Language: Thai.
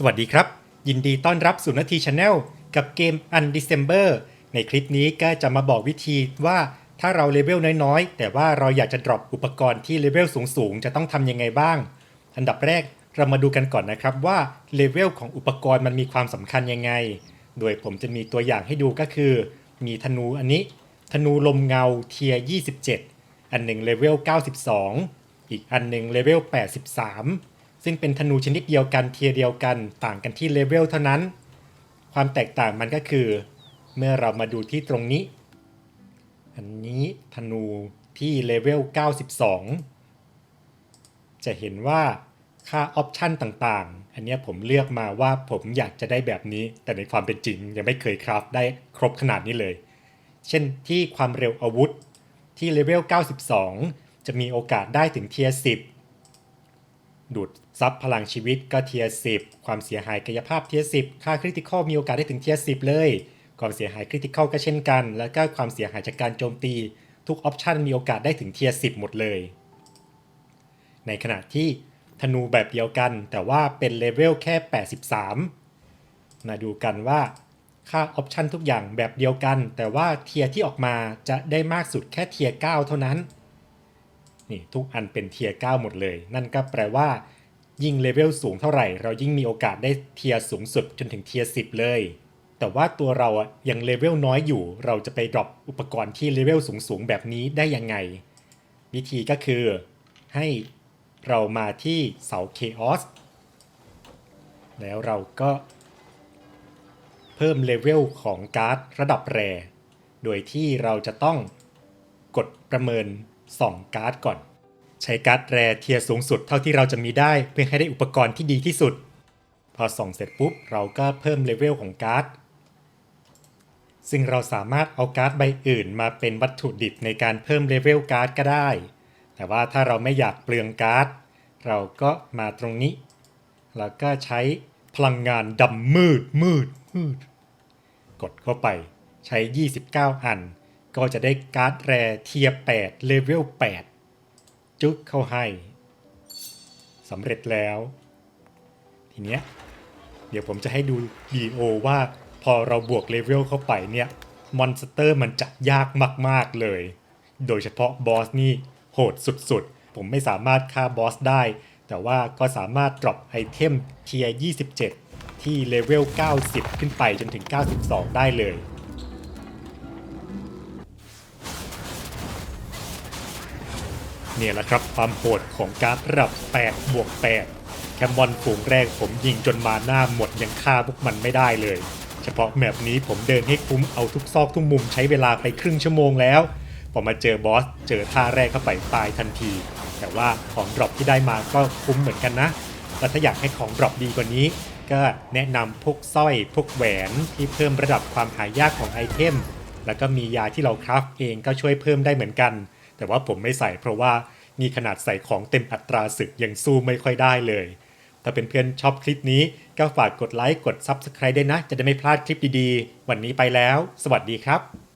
สวัสดีครับ ยินดีต้อนรับสู่นาทีชาแนลกับเกม Undecember ในคลิปนี้ก็จะมาบอกวิธีว่าถ้าเราเลเวลน้อยๆ แต่ว่าเราอยากจะดรอปอุปกรณ์ที่เลเวลสูงๆ จะต้องทำยังไงบ้าง อันดับแรกเรามาดูกันก่อนนะครับว่าเลเวลของอุปกรณ์มันมีความสำคัญยังไง โดยผมจะมีตัวอย่างให้ดูก็คือ มีธนูอันนี้ ธนูลมเงาเทีย27 อันหนึ่งเลเวล92 อีกอันหนึ่งเลเวล83 ซึ่งเป็นธนูชนิดเดียวกันเทียเดียวกันต่างกันที่เลเวลเท่านั้น ความแตกต่างมันก็คือ เมื่อเรามาดูที่ตรงนี้ อันนี้ธนูที่เลเวล 92 จะเห็นว่าค่าออปชันต่างๆ อันนี้ผมเลือกมาว่าผมอยากจะได้แบบนี้ แต่ในความเป็นจริงยังไม่เคยคราฟได้ครบขนาดนี้เลย เช่นที่ความเร็วอาวุธที่เลเวล 92 จะมีโอกาสได้ถึงเทียร์10 ดูดซับพลังชีวิตก็เทียร์10ความเสียหายกายภาพเทียร์10ค่าคริติคอลมีโอกาสได้ถึงเทียร์10เลย ความเสียหายคริติคอลก็เช่นกัน แล้วก็ความเสียหายจากการโจมตี ทุกออปชันมีโอกาสได้ถึงเทียร์10หมดเลย ในขณะที่ธนูแบบเดียวกัน แต่ว่าเป็นเลเวลแค่ 83 มาดูกันว่าค่าออปชันทุกอย่างแบบเดียวกัน แต่ว่าเทียที่ออกมาจะได้มากสุดแค่เทียร์9เท่านั้น นี่ทุกอันเป็นเทียร์9หมดเลย นั่นก็แปลว่ายิ่งเลเวลสูงเท่าไหร่ เรายิ่งมีโอกาสได้เทียร์สูงสุดจนถึงเทียร์10 เลย แต่ว่าตัวเราอะยังเลเวลน้อยอยู่ เราจะไปดรอปอุปกรณ์ที่เลเวลสูงๆแบบนี้ได้ยังไง วิธีก็คือให้เรามาที่เสาเคออสแล้วเราก็เพิ่มเลเวลของการ์ดระดับแร โดยที่เราจะต้องกดประเมิน ส่องการ์ดก่อน ใช้การ์ดแรเทียร์สูงสุดเท่าที่เราจะมีได้เพื่อให้ได้อุปกรณ์ที่ดีที่สุด พอส่องเสร็จปุ๊บเราก็เพิ่มเลเวลของการ์ดซึ่งเราสามารถเอาการ์ดใบอื่นมาเป็นวัตถุดิบในการเพิ่มเลเวลการ์ดก็ได้ แต่ว่าถ้าเราไม่อยากเปลืองการ์ด เราก็มาตรงนี้ แล้วก็ใช้พลังงานดำมืดมืดมืด กดเข้าไปใช้ 29 อัน ก็จะได้การ์ดแรเทียร์8เลเวล8จุ๊กเข้าให้สำเร็จแล้ว ทีเนี้ยเดี๋ยวผมจะให้ดูวีดีโอว่าพอเราบวกเลเวลเข้าไปเนี่ยมอนสเตอร์มันจะยากมาก ๆ เลย โดยเฉพาะบอสนี่โหดสุด ๆ ผมไม่สามารถฆ่าบอสได้ แต่ว่าก็สามารถดรอปไอเทมเทีย27 ที่เลเวล 90 ขึ้นไปจนถึง 92 ได้เลย เนี่ยแหละครับความโหดของการระดับ8บวก8แคมมอนฝูงแรกผมยิงจนมาหน้าหมดยังฆ่าพวกมันไม่ได้เลย เฉพาะแมปนี้ผมเดินให้คุ้มเอาทุกซอกทุกมุมใช้เวลาไปครึ่งชั่วโมงแล้ว พอมาเจอบอสเจอท่าแรกเข้าไปตายทันที แต่ว่าของดรอปที่ได้มาก็คุ้มเหมือนกันนะแล้วถ้าอยากให้ของดรอปดีกว่านี้ ก็แนะนำพวกสร้อยพวกแหวนที่เพิ่มระดับความหายากของไอเทมแล้วก็มียาที่เราคราฟเองก็ช่วยเพิ่มได้เหมือนกัน แต่ว่าผมไม่ใส่เพราะว่านี่ขนาดใส่ของเต็มอัตราศึกยังสู้ไม่ค่อยได้เลย ถ้าเป็นเพื่อนชอบคลิปนี้ก็ฝากกดไลค์กด Subscribe ด้วยนะ จะได้ไม่พลาดคลิปดีๆ วันนี้ไปแล้ว สวัสดีครับ